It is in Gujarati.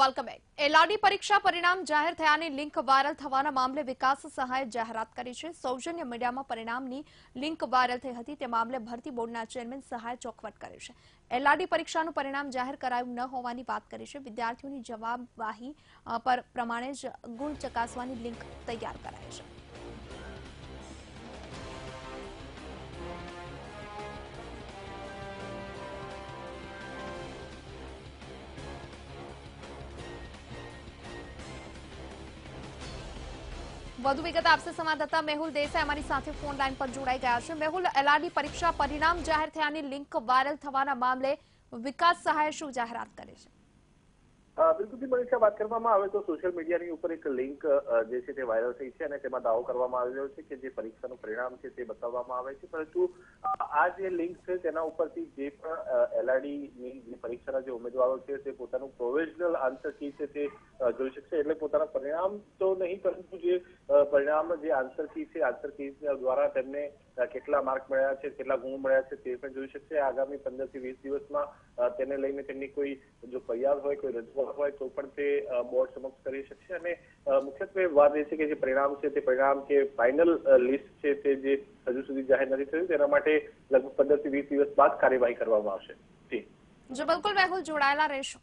વેલકમ બેક એલઆરડી પરીક્ષા પરિણામ જાહેર થયાની લિંક વાયરલ થવાના મામલે વિકાસ સહાય જાહેરાત કરી છે. સૌજન્ય મીડિયામાં પરિણામની લિંક વાયરલ થઈ હતી. તે મામલે ભરતી બોર્ડના ચેરમેન સહાય ચોખવટ કરી છે. એલઆરડી પરીક્ષાનું પરિણામ જાહેર કરાયું ન હોવાની વાત કરી છે. વિદ્યાર્થીઓની જવાબવાહી પર પ્રમાણે જ ગુણ ચકાસવાની લિંક તૈયાર કરાઈ છે. વધુ વિગત આપશે સંવાદદાતા મેહુલ દેસાઈ. અમારી સાથે ફોન લાઈન પર જોડાઈ ગયા છે. મેહુલ એલઆરડી પરીક્ષા પરિણામ જાહેર થયાની લિંક વાયરલ થવાના મામલે વિકાસ સહાય શું જાહેરાત કરે છે? બિલકુલથી મનીષા વાત કરવામાં આવે તો સોશિયલ મીડિયાની ઉપર એક લિંક જે છે તે વાયરલ થઈ છે અને તેમાં દાવો કરવામાં આવી રહ્યો છે કે જે પરીક્ષાનું પરિણામ છે તે બતાવવામાં આવે છે. પરંતુ આ જે લિંક છે તેના ઉપરથી જે પણ એલઆરડીની જે પરીક્ષાના જે ઉમેદવારો છે તે પોતાનું પ્રોવિઝનલ આન્સર કી છે તે જોઈ શકશે. એટલે પોતાના પરિણામ તો નહીં, પરંતુ જે પરિણામ જે આન્સર કી છે આન્સર કી દ્વારા તેમને કેટલા માર્ક મળ્યા છે, કેટલા ગુણ મળ્યા છે તે પણ જોઈ શકશે. આગામી પંદરથી વીસ દિવસમાં તેને લઈને તેમની કોઈ, જો ફરિયાદ હોય, કોઈ રજૂઆત હોય, તો પણ તે બોર્ડ સમક્ષ કરી શકશે. અને મુખ્યત્વે વાત એ છે કે જે પરિણામ છે, તે પરિણામ કે ફાઇનલ લિસ્ટ છે તે જે હજુ સુધી જાહેર નથી થયું, તેના માટે લગભગ પંદરથી વીસ દિવસ બાદ કાર્યવાહી કરવામાં આવશે. જી બિલકુલ મેહુલ, જોડાયેલા રહેશો.